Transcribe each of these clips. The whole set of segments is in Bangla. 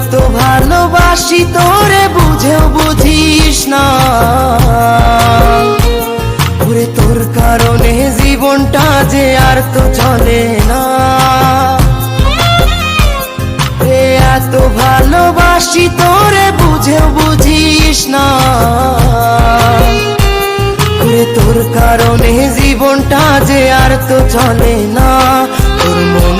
এত ভালোবাসি তোরে, বুঝেও বুঝিস না। ওরে তোর কারণে জীবনটা যে আর তো চলে না। রে এত ভালোবাসি তোরে, বুঝেও বুঝিস না। ওরে তোর কারণে জীবনটা যে আর তো চলে না। তোর মনের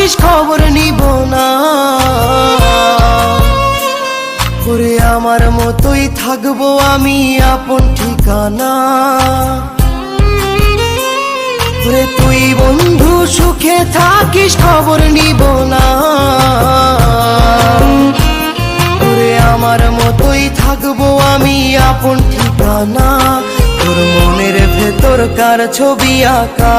থাকিস খবর নিব না। ওরে আমার মতোই থাকব আমি আপন ঠিকানা। ওরে তুই বন্ধু সুখে থাকিস খবর নিব না। ওরে আমার মতোই থাকব আমি আপন ঠিকানা। তোর মনের ভেতর কার ছবি আঁকা।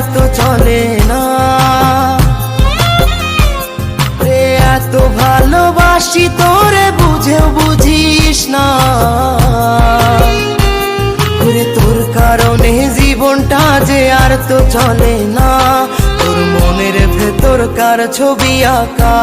যে আর তো চলে না। রে, এত ভালোবাসি তোরে, বুঝেও বুঝিস না। ওরে তোর কারণে জীবনটা যে আর তো চলে না। তোর মনের ভেতর কার ছবি আঁকা।